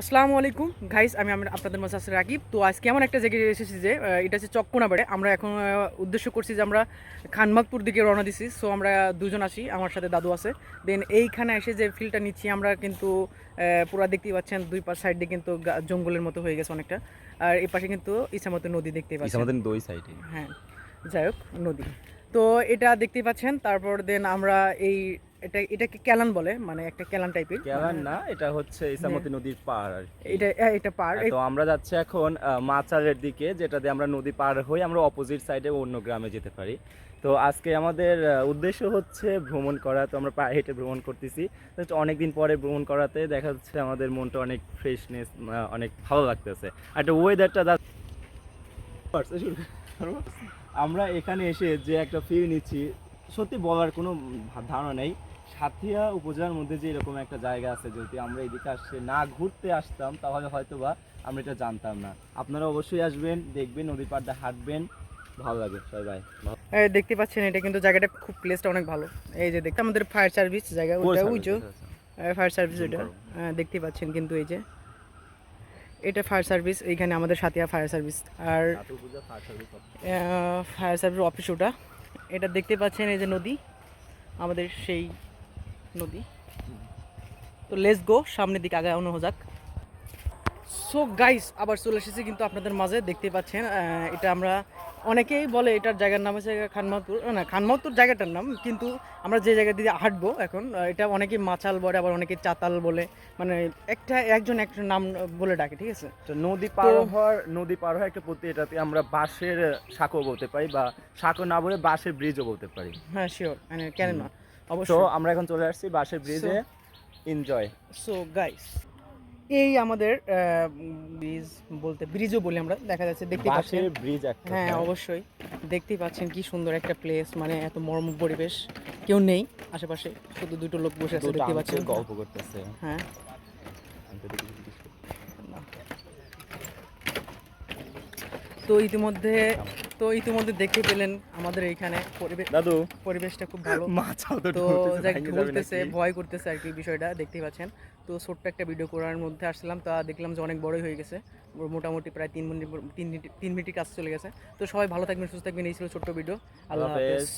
আসসালামু আলাইকুম। গাইস আমি আপনাদের মাঝে আসলে রাকিব। তো আজকে এমন একটা জায়গায় এসেছি যে এটা হচ্ছে চক্কোনাবাড়ে। আমরা এখন উদ্দেশ্য করছি যে আমরা খানমাতপুর দিকে রওনা দিছি। সো আমরা দুজন আসি আমার সাথে দাদু আছে। দেন এইখানে এসে যে ফিলটা নিচ্ছি আমরা কিন্তু পুরা দেখতেই পাচ্ছেন দুই পাশ সাইড দিয়ে কিন্তু জঙ্গলের মতো হয়ে গেছে অনেকটা। আর এই পাশে কিন্তু ইসামতি নদী দেখতেই পাচ্ছেন। দুই সাইডে হ্যাঁ যাই হোক নদী। তো এটা দেখতেই পাচ্ছেন। তারপর দেন আমরা এই এটা এটাকে ক্যালান বলে মানে একটা ক্যালান টাইপের। কেমন না এটা হচ্ছে ইসামতি নদীর পার আর এটা এটা পার তো আমরা যাচ্ছি এখন মাচালের দিকে যেটা দিয়ে আমরা নদী পার হয়ে আমরা অপোজিট সাইডে অন্য গ্রামে যেতে পারি। তো আজকে আমাদের উদ্দেশ্য হচ্ছে ভ্রমণ করা তো আমরা পায়ে হেঁটে ভ্রমণ করতেছি। অনেক দিন পরে ভ্রমণ করাতে দেখা যাচ্ছে আমাদের মনটা অনেক ফ্রেশনেস অনেক ভালো লাগতেছে। আর একটা ওয়েদারটা আমরা এখানে এসে যে একটা ফিল নিচ্ছি সত্যি বলার কোনো ধারণা নেই। সাথিয়া উপজেলার মধ্যে যে এরকম একটা জায়গা আছে যদি আমরা এদিকে আসছে না ঘুরতে আসতাম তাহলে হয়তো বা আমরা এটা জানতাম না। আপনারা অবশ্যই আসবেন দেখবেন নদীর পাড়টা হাঁটবেন। ভালো লাগে সবাই এই দেখতে পাচ্ছেন এটা কিন্তু জায়গাটা খুব প্লেসটা অনেক ভালো। এই যে দেখতে আমাদের ফায়ার সার্ভিস জায়গা ওটা উঁচু। ফায়ার সার্ভিস ওটা। দেখতে পাচ্ছেন কিন্তু এই যে। এটা ফায়ার সার্ভিস এইখানে আমাদের সাথিয়া ফায়ার সার্ভিস আর ফায়ার সার্ভিস অফিস ওটা। এটা দেখতে পাচ্ছেন এই যে নদী। আমাদের সেই নদী। তো লেস গো সামনের দিকে আগে আগানো যাক। সো গাইস আবার চলে এসেছি কিন্তু আপনাদের মাঝে দেখতে পাচ্ছেন এটা আমরা অনেকেই বলে এটার জায়গার নাম হচ্ছে খানমাতুর না খানমাতুর জায়গাটার নাম কিন্তু আমরা যে জায়গা দিয়ে হাঁটবো এখন এটা অনেকেই মাচাল বলে আবার অনেকে চাতাল বলে মানে একটা একজন একটা নাম বলে ডাকে ঠিক আছে? তো নদী পার হওয়ার নদী পার হওয়ার একটা পদ্ধতি এটাতে আমরা বাঁশের সাঁকো বলতে পারি বা সাঁকো না বলে বাঁশের ব্রিজও বলতে পারি। হ্যাঁ শিওর মানে কেন না? তো আমরা এখন চলে আসছি বাঁশের ব্রিজে এনজয় সো গাইস এই আমাদের ব্রিজ বলতে ব্রিজও বলি আমরা দেখা যাচ্ছে দেখতে পাচ্ছেন। বাঁশের ব্রিজ একটা হ্যাঁ অবশ্যই। দেখতেই পাচ্ছেন কি সুন্দর একটা প্লেস মানে এত মর্ম পরিবেশ। কেউ নেই আশেপাশে শুধু দুটো লোক বসে আছে দেখতে পাচ্ছেন। গল্প করতেছে। হ্যাঁ। তো ইতিমধ্যে তো ইতিমধ্যে দেখতে পেলেন আমাদের এইখানে পরিবেশ দাদু পরিবেশটা খুব ভালো। মাছাও তো ঘুরতেছে ভয় করতেছে আর কি বিষয়টা দেখতেই পাচ্ছেন। তো ছোট্ট একটা ভিডিও করার মধ্যে আসলাম তা দেখলাম যে অনেক বড়ই হয়ে গেছে। মোটামুটি প্রায় তিন মিনিট তিন মিনিট তিন মিনিটের কাজ চলে গেছে। তো সবাই ভালো থাকবেন সুস্থ থাকবেন এই ছিল ছোট্ট ভিডিও আল্লাহ হাফেজ।